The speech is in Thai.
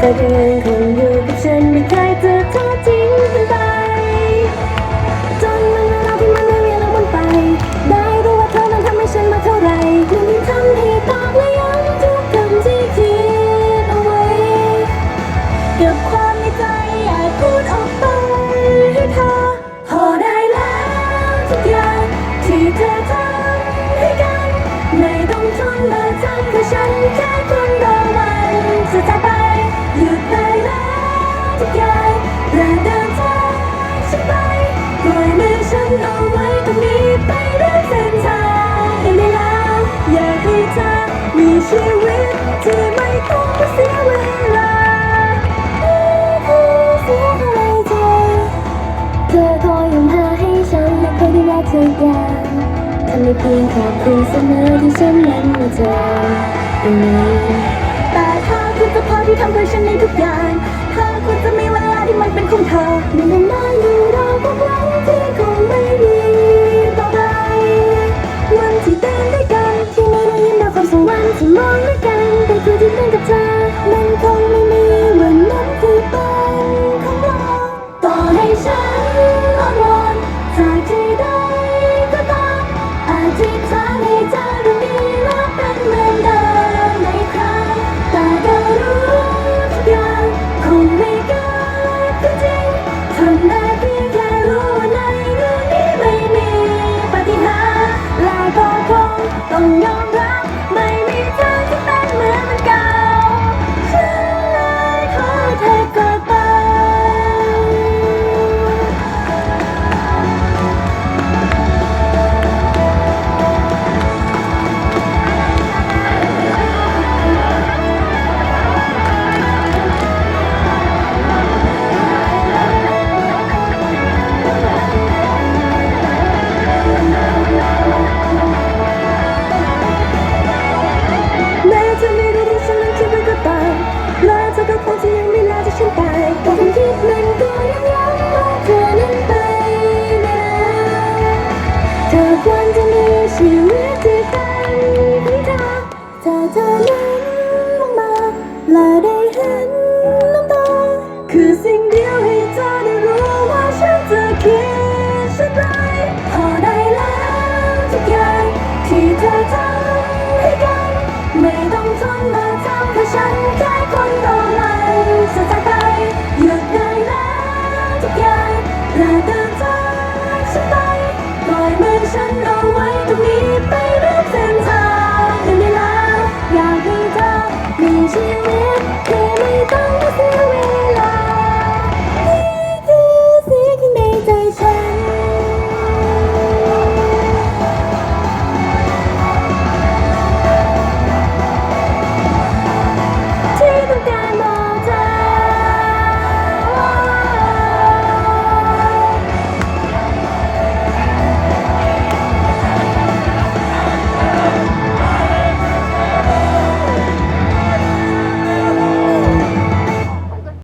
再见 เอาไว้ตรงนี้ไปด้วยเส้นทางกันเวลาอยากให้เธอมีชีวิตที่ไม่ต้องเสียเวลาไม่เสียอะไรใจเธอคอยห่งหาให้ฉันและคอยดูแลทุกอย่างทำให้เพียงแค่คุณเสมอที่ฉันนั้นมาเจอ กับเธอ มันคงไม่มีวันนั้นที่เป็นของเราต่อให้ฉันอ้อนวอนจากที่ใดก็ตามอธิษฐานให้เธอตรงนี้และเป็นเหมือนเดิมในครั้งแต่ก็รู้ทุกอย่างคงไม่เกิดขึ้นจริงทำได้เพียงแค่รู้ว่าในเรื่องนี้ไม่มีปาฏิหาริย์และก็คงต้องยอม เธอควรจะมีชีวิตที่เป็นของเธอถ้าเธอนั้นลงมาและได้เห็นน้ำตาคือสิ่ง นเอาไว้ตรงนี้ไปเรื่อเส้นทางกันได้แล้วอยากให้เธอมีชีวิต